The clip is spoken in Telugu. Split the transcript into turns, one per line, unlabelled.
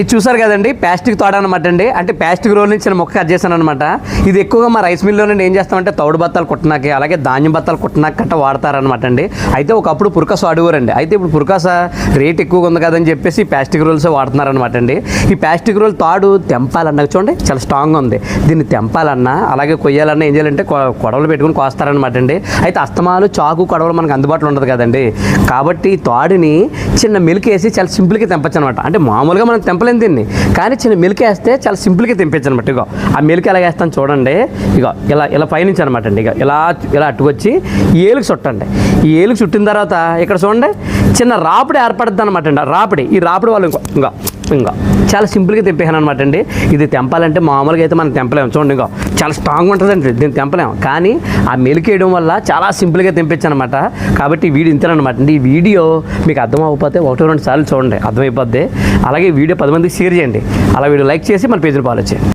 ఇది చూసారు కదండి ప్లాస్టిక్ తోడ అనమాట అండి. అంటే ప్లాస్టిక్ రోల్ నుంచి నేను మొక్క కట్ చేశాను అనమాట ఇది ఎక్కువగా మా రైస్ మిల్లో నుండి ఏం చేస్తామంటే తౌడు బత్తాలు కుట్టనాకి అలాగే ధాన్యం బత్తాలు కుట్టనాకి కట్ట వాడతారనమాట అండి. అయితే ఒకప్పుడు పురకాస వాడేవారండి అయితే ఇప్పుడు పురకాస రేట్ ఎక్కువగా ఉంది కదని చెప్పేసి ప్లాస్టిక్ రోల్స్ వాడుతున్నారనమాట అండి. ఈ ప్లాస్టిక్ రోల్ తాడు తెంపాలన్నా చూడండి చాలా స్ట్రాంగ్గా ఉంది. దీన్ని తెంపాలన్నా అలాగే కొయ్యాలన్నా ఏం చేయాలంటే కొడవలు పెట్టుకుని కోస్తారనమాట అండి. అయితే అస్తమాలు చాకు కొడవలు మనకు అందుబాటులో ఉండదు కదండి. కాబట్టి ఈ తాడుని చిన్న మిల్క్ వేసి చాలా సింపుల్గా తెంపచ్చు అనమాట అంటే మామూలుగా మనం తెంపలేం దీన్ని. కానీ చిన్న మెలిక వేస్తే చాలా సింపుల్గా తెంపచ్చు అనమాట ఇగో ఆ మెలిక ఎలా వేస్తాను చూడండి. ఇగో ఇలా ఇలా పైనుంచి అనమాట అండి. ఇక ఇలా ఇలా అట్టుకొచ్చి ఈ ఏలుకు చుట్టండి. ఈ ఏలుకు చుట్టిన తర్వాత ఇక్కడ చూడండి చిన్న రాపిడి ఏర్పడుతుంది అనమాట అండి రాపిడి ఈ రాపిడి వాళ్ళు ఇంకో ఇంకా ఇంకా చాలా సింపుల్గా తెంపేసాను అనమాట అండి. ఇది తెంపాలంటే మామూలుగా అయితే మనం తెంపలేము. చూడండి ఇంకా చాలా స్ట్రాంగ్ ఉంటుందండి. దీన్ని తెంపలేము. కానీ ఆ మెలికేయడం వల్ల చాలా సింపుల్గా తెంపించనమాట కాబట్టి వీడియో ఇంతేనమాట అండి. ఈ వీడియో మీకు అర్థం అవ్వకపోతే ఒకటి రెండు సార్లు చూడండి. అర్థమైపోద్ది అలాగే ఈ వీడియో పది మందికి షేర్ చేయండి. అలా వీడియో లైక్ చేసి మన పేజీని ఫాలో చేయండి.